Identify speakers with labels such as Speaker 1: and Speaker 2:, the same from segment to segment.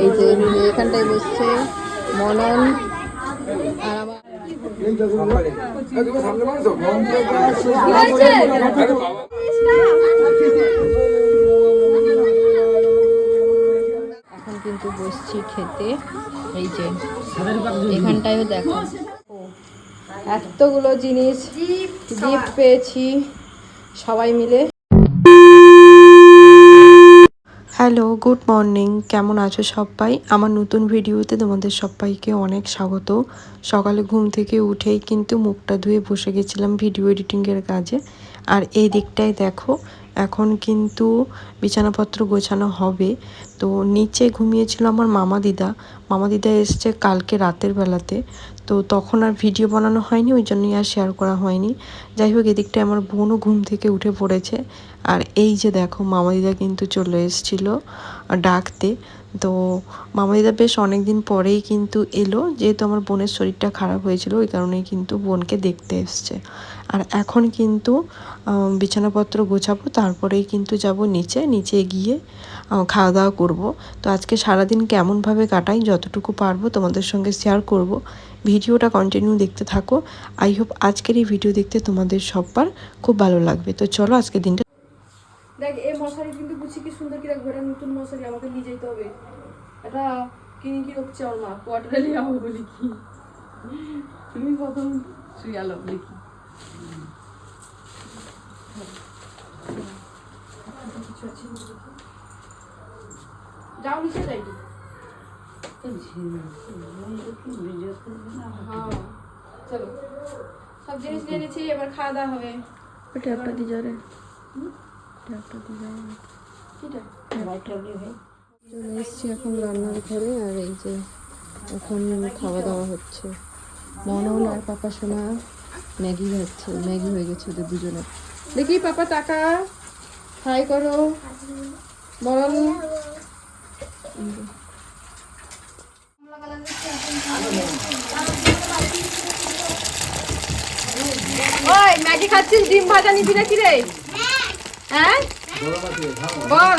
Speaker 1: এই যে এখানটায় বসছে মনন আর আমার এখন কিন্তু বসছি খেতে। এই যে এখানটায়ও দেখো। ও, এতগুলো জিনিস গিফট পেয়েছি সবাই মিলে।
Speaker 2: হ্যালো গুড মর্নিং কেমন আছো সবাই? আমার নতুন ভিডিওতে তোমাদের সবাইকে অনেক স্বাগত। সকালে ঘুম থেকে উঠেই কিন্তু মুখটা ধুয়ে বসে গেছিলাম ভিডিও এডিটিংয়ের কাজে। আর এই দিকটায় দেখো, এখন কিন্তু বিছানাপত্র গোছানো হবে। তো নিচে ঘুমিয়েছিল আমার মামা দিদা। মামা দিদা এসছে কালকে রাতের বেলাতে। তো তখন আর ভিডিও বানানো হয়নি, ওই জন্যই আর শেয়ার করা হয়নি। যাই হোক এদিকটায় আমার বোনও ঘুম থেকে উঠে পড়েছে। আর এই যে দেখো, মামা দিদা কিন্তু চলে এসেছিল ডাকতে। তো মামা দিদা বেশ অনেক দিন পরেই কিন্তু এলো। যেহেতু আমার বোনের শরীরটা খারাপ হয়েছিল, ওই কারণেই কিন্তু বোনকে দেখতে এসছে। আর এখন কিন্তু বিছানাপত্র গোছাবো, তারপরেই কিন্তু যাব নিচে নিচে গিয়ে খাওয়া দাওয়া করব। তো আজকে সারাদিন কেমনভাবে কাটাই যতটুকু পারব তোমাদের সঙ্গে শেয়ার করব। ভিডিওটা কন্টিনিউ দেখতে থাকো। আই হোপ আজকের এই ভিডিও দেখতে তোমাদের সবার খুব ভালো লাগবে। তো চলো আজকের দিনটা
Speaker 3: দেখ, এই মশারি কিন্তু কি সুন্দর কি দেখ ঘরে নতুন মশারি, আমাকে নিয়ে যেতে হবে। এটা কিনে কি হচ্ছে আমার মা? কোয়ার্টারে নিয়ে যাব বলি কি? তুমি প্রথম শুয়ালো বলি যাও নিচে যাই হ্যাঁ চলো। সব জিনিস নিয়ে এবার খাওয়া দাওয়া হবে।
Speaker 2: ট্যাপটা দিয়ে যাবে ট্যাপটা দিয়ে যাবে
Speaker 1: চলে এসেছি এখন রান্নার ঘরে আর এই যে এখন খাওয়া দাওয়া হচ্ছে। মনন আর পাপা সোনা ম্যাগি খাচ্ছে ম্যাগি হয়ে গেছে ওদের দুজনের। দেখি পাপা টাকা। হাই করো। বরং ওই ম্যাগি খাচ্ছিস? ডিম ভাজা নিবি নাকি রে? হ্যাঁ? বল।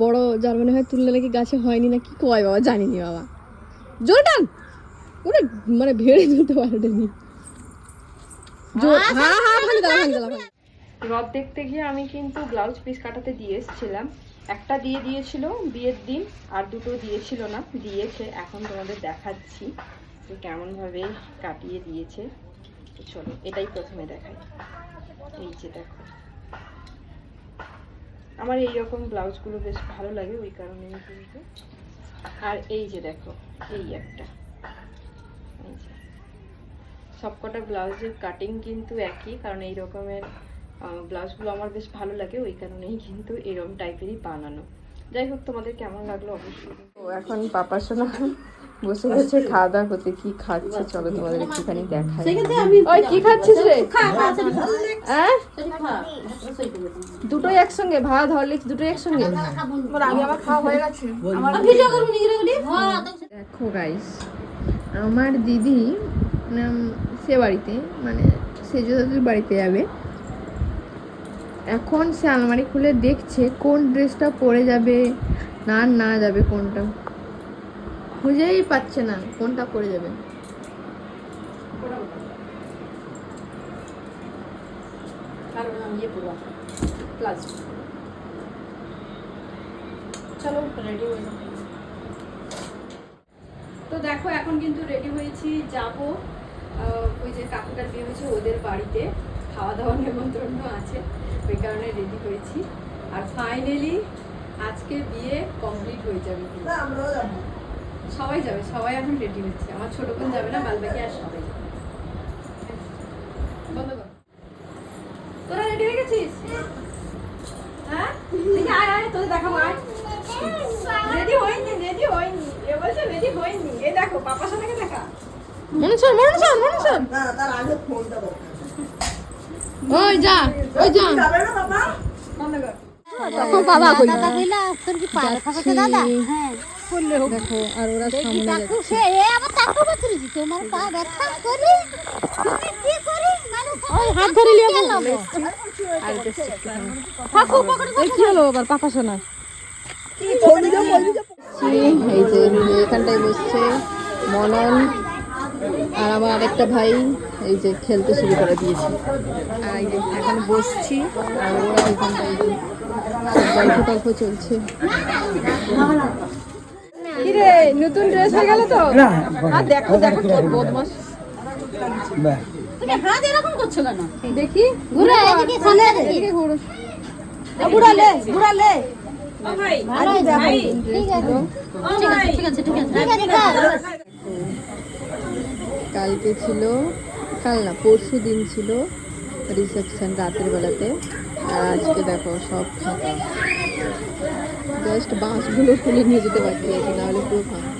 Speaker 1: বড় যার মনে হয় তুললে নাকি গাছে হয়নি না কি কয় বাবা? জানিনি বাবা। জোর টান ওরে মানে ভেড়ে তুলতে পারেনি রথ দেখতে গিয়ে আমি কিন্তু ব্লাউজ পিস কাটাতে দিয়ে এসেছিলাম। একটা দিয়ে দিয়েছিল বিয়ের দিন আর দুটো দিয়েছিল না দিয়েছে এখন তোমাদের দেখাচ্ছি যে কেমনভাবে কাটিয়ে দিয়েছে। চলো এটাই প্রথমে দেখাই। এই যে দেখো। আমার এই রকম ব্লাউজগুলো বেশ ভালো লাগে ওই কারণে কিন্তু আর এই যে দেখো, এই একটা। সবকটা ব্লাউজের কাটিং কিন্তু একই, কারণ এই রকমের ব্লাউজগুলো আমার বেশ ভালো লাগে, ওই কারণেই কিন্তু এরকম টাইপেরই বানানো। যাই হোক, তোমাদের কেমন লাগল অবশ্যই। ও এখন পাপা বসে বসে খাওয়া দাওয়া করতে কি খাচ্ছে? চলো তোমাদের একটুখানি দেখাই। ওই কি খাচ্ছিস রে? হ্যাঁ? দুটোই একসঙ্গে ভাত হরলিক্স দুটোই একসঙ্গে?
Speaker 3: আগে আমার খাওয়া হয়ে গেছে।
Speaker 1: দেখো গাইস আমার দিদি সে বাড়িতে মানে সেজো দাদুর বাড়িতে যাবে। এখন সে আলমারি খুলে দেখছে কোন ড্রেসটা পরে যাবে না না যাবে কোনটা। খুঁজেই পাচ্ছে না কোনটা যাবে।
Speaker 3: পুরো প্লাস চলো রেডি হয়ে তো দেখো এখন কিন্তু রেডি হয়েছি যাব। ওই যে কাকুটার বিয়ে হয়েছে ওদের বাড়িতে। খাওয়া দাওয়ার নেমন্ত্রণ আছে ওই কারণে রেডি হয়েছি। আর ফাইনালি আজকে বিয়ে কমপ্লিট হয়ে যাবে। সবাই যাবে সবাই এখন রেডি হচ্ছে। আমার ছোট বোন যাবে না বালবাকি আর সবাই যাবে। বন্ধ কর। তোরা রেডি হয়ে গেছিস? হ্যাঁ? আয় আয় আয় তোদের দেখাবো আয়। রেডি হয়নি রেডি হয়নি। এ বলছে রেডি হয়নি। এ দেখো পাপার সাথে দেখা।
Speaker 1: মনে শোন মনে শোন মনে শোন। ওই যা ওই যা। তখন বাবা করি যাচ্ছি। দেখো আর ওরা সামনে যাচ্ছে। হাত ধরে লিয়ে এই কি হলো আবার? পাপা শোনা এই যে এখানটায় বসছে মনন আর আমার আরেকটা ভাই এই যে খেলতে শুরু করে দিয়েছে। আর এই যে এখন বসছি। আর ওরা এখানটায় গল্প টল্প চলছে। কিরে নতুন ড্রেস হয়ে গেল তো? আর দেখো দেখো কি বদমাস
Speaker 4: হাত এরকম করছ কেন?
Speaker 1: দেখি
Speaker 4: ঘুরে এদিকে সামনে
Speaker 1: এদিকে। ঘুরো।
Speaker 4: ঘুরালে ঘুরালে।
Speaker 3: ও ভাই
Speaker 4: ভালো ভাই ঠিক আছে। ঠিক আছে ঠিক আছে ঠিক আছে।
Speaker 1: কালকে ছিল কাল না পরশু দিন ছিল রিসেপশন রাতের বেলাতে। আর আজকে দেখো সব ফাঁকা। জাস্ট বাঁশগুলো খুলে নিয়ে যেতে বাকি আছে নাহলে পুরো ফাঁকা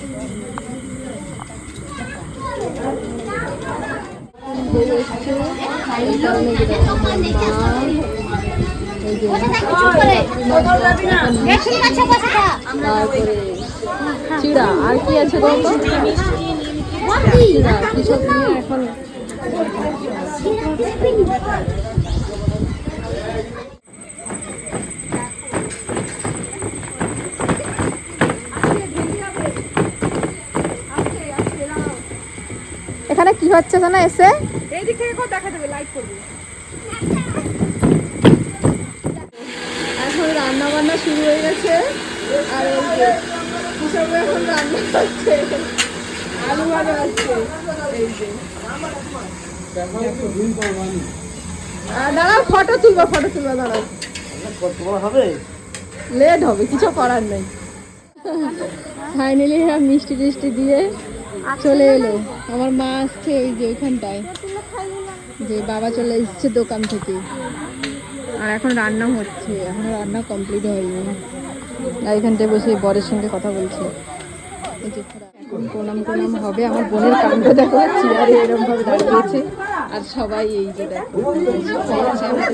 Speaker 1: চিড়া আর কি আছে এখন এখানে কি হচ্ছে না এসে?
Speaker 3: এই দিক থেকে কো দেখা দেবে লাইক করবে।
Speaker 1: এখন রান্না বান্না শুরু হয়ে গেছে। আর এই যে কিসব এখন রান্না হচ্ছে আলু ভাজা এই যে। দাঁড়াও ফটো তুলবো ফটো তুলবো দাঁড়াও। লেট হবে কিছু করার নেই। ফাইনালি মিষ্টি টিষ্টি দিয়ে চলে এলো। আমার মা আসছে ওই যে ওইখানটায়। যে বাবা চলে এসছে দোকান থেকে। আর এখন রান্না হচ্ছে। এখন রান্না কমপ্লিট হয়নি। আর এখানটায় বসে বরের সঙ্গে কথা বলছে। এখন প্রণাম প্রণাম হবে। আমার বোনের কাণ্ড দেখো ভাবে দাঁড়িয়েছে। আর সবাই এই যে দেখো সবাই আছে আমাদের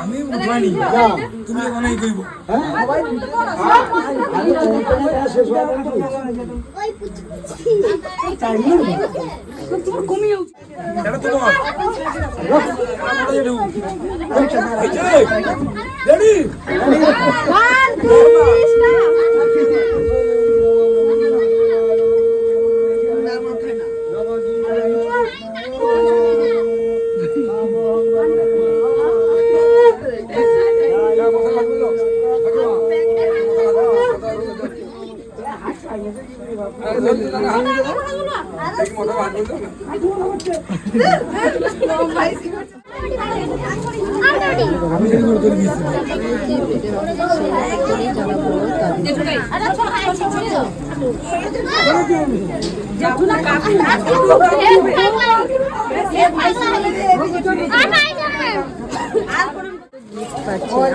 Speaker 5: আমি উঠানি তুমি ওখানেই কইব। এটা রেডি।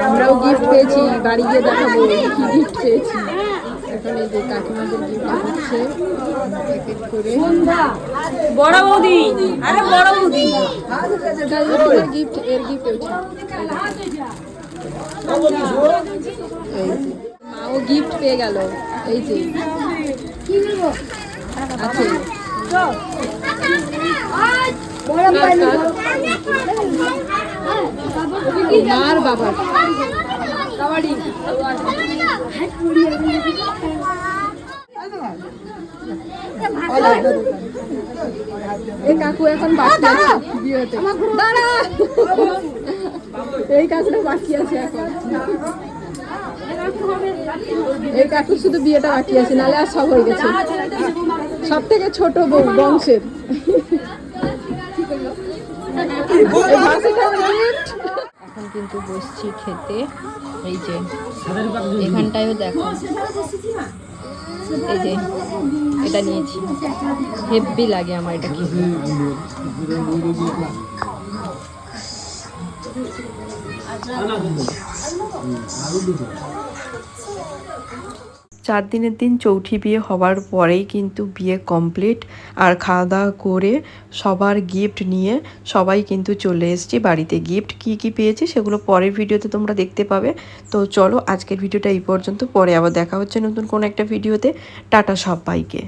Speaker 1: আমরাও গিফট পেয়েছি বাড়ি গিয়ে দেখাবো কি গিফট পেয়েছি। এখন এই যে কাকিমাদের গিফট হচ্ছে এক এক করে
Speaker 4: বড় বৌদি। আরে বড় বৌদি।
Speaker 1: গিফট এর গিফট যে মাও গিফট পেয়ে গেল। এই যে। আছে? মার বাবার। কাবাডি এই কাকু এখন বাকি আছে দাঁড়া। এই কাকুটা বাকি আছে এখন। এই কাকু শুধু বিয়েটা বাকি আছে নালে আর সব হয়ে গেছে। সব থেকে ছোট বউ বংশের। এখন কিন্তু বসছি খেতে। এই যে, এখানটায়ও দেখো। এই যে, এটা নিয়েছি। হেভি লাগে আমার এটা
Speaker 2: চার দিনের দিন চৌঠি বিয়ে হওয়ার পরেই কিন্তু বিয়ে কমপ্লিট। আর খাওয়া দাওয়া করে সবার গিফট নিয়ে সবাই কিন্তু চলে এসছি বাড়িতে। গিফট কি কি পেয়েছি সেগুলো পরের ভিডিওতে তোমরা দেখতে পাবে। তো চলো আজকের ভিডিওটা এই পর্যন্ত। পরে আবার দেখা হচ্ছে নতুন কোনো একটা ভিডিওতে। টাটা সবাইকে।